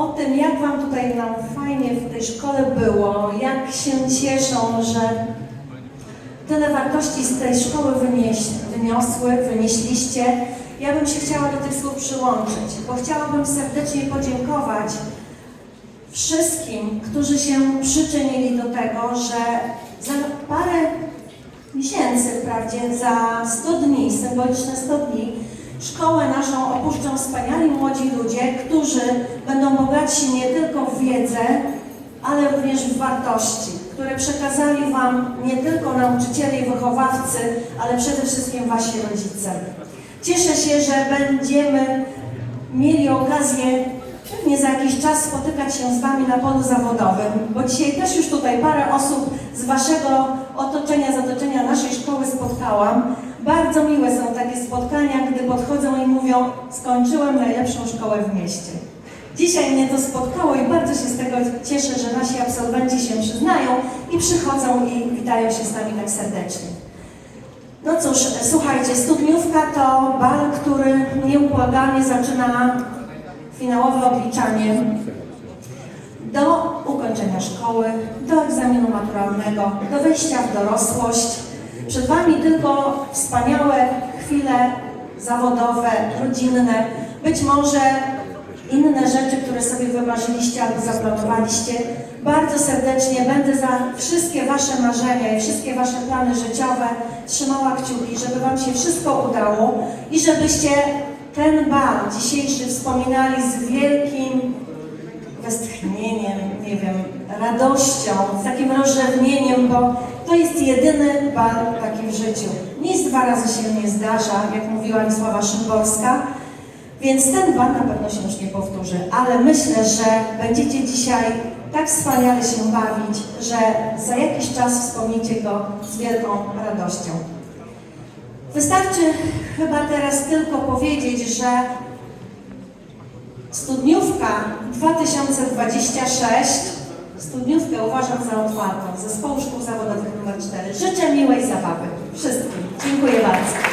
o tym, jak Wam tutaj nam fajnie w tej szkole było, jak się cieszą, że tyle wartości z tej szkoły wynieś, wyniosły, wynieśliście. Ja bym się chciała do tych słów przyłączyć, bo chciałabym serdecznie podziękować wszystkim, którzy się przyczynili do tego, że za parę miesięcy, wprawdzie za 100 dni, symboliczne 100 dni, szkołę naszą opuszczą wspaniali młodzi ludzie, którzy będą bogatsi nie tylko w wiedzę, ale również w wartości, które przekazali Wam nie tylko nauczyciele i wychowawcy, ale przede wszystkim Wasi rodzice. Cieszę się, że będziemy mieli okazję pewnie za jakiś czas spotykać się z Wami na polu zawodowym, bo dzisiaj też już tutaj parę osób z Waszego otoczenia, z otoczenia naszej szkoły spotkałam. Bardzo miłe są takie spotkania, gdy podchodzą i mówią, skończyłem najlepszą szkołę w mieście. Dzisiaj mnie to spotkało i bardzo się z tego cieszę, że nasi absolwenci się przyznają i przychodzą i witają się z nami tak serdecznie. No cóż, słuchajcie, studniówka to bal, który nieubłaganie zaczyna finałowe obliczanie do ukończenia szkoły, do egzaminu maturalnego, do wejścia w dorosłość. Przed Wami tylko wspaniałe chwile zawodowe, rodzinne, być może inne rzeczy, które sobie wymarzyliście albo zaplanowaliście. Bardzo serdecznie będę za wszystkie Wasze marzenia i wszystkie Wasze plany życiowe trzymała kciuki, żeby Wam się wszystko udało i żebyście ten bal dzisiejszy wspominali z wielkim westchnieniem, nie wiem, radością, z takim rozrzewnieniem, bo to jest jedyny bal taki w życiu. Nic dwa razy się nie zdarza, jak mówiła Wisława Szymborska, więc ten bal na pewno się już nie powtórzy, ale myślę, że będziecie dzisiaj tak wspaniale się bawić, że za jakiś czas wspomnicie go z wielką radością. Wystarczy chyba teraz tylko powiedzieć, że Studniówka 2026, studniówkę uważam za otwartą, zespołu szkół zawodowych nr 4. Życzę miłej zabawy wszystkim. Dziękuję bardzo.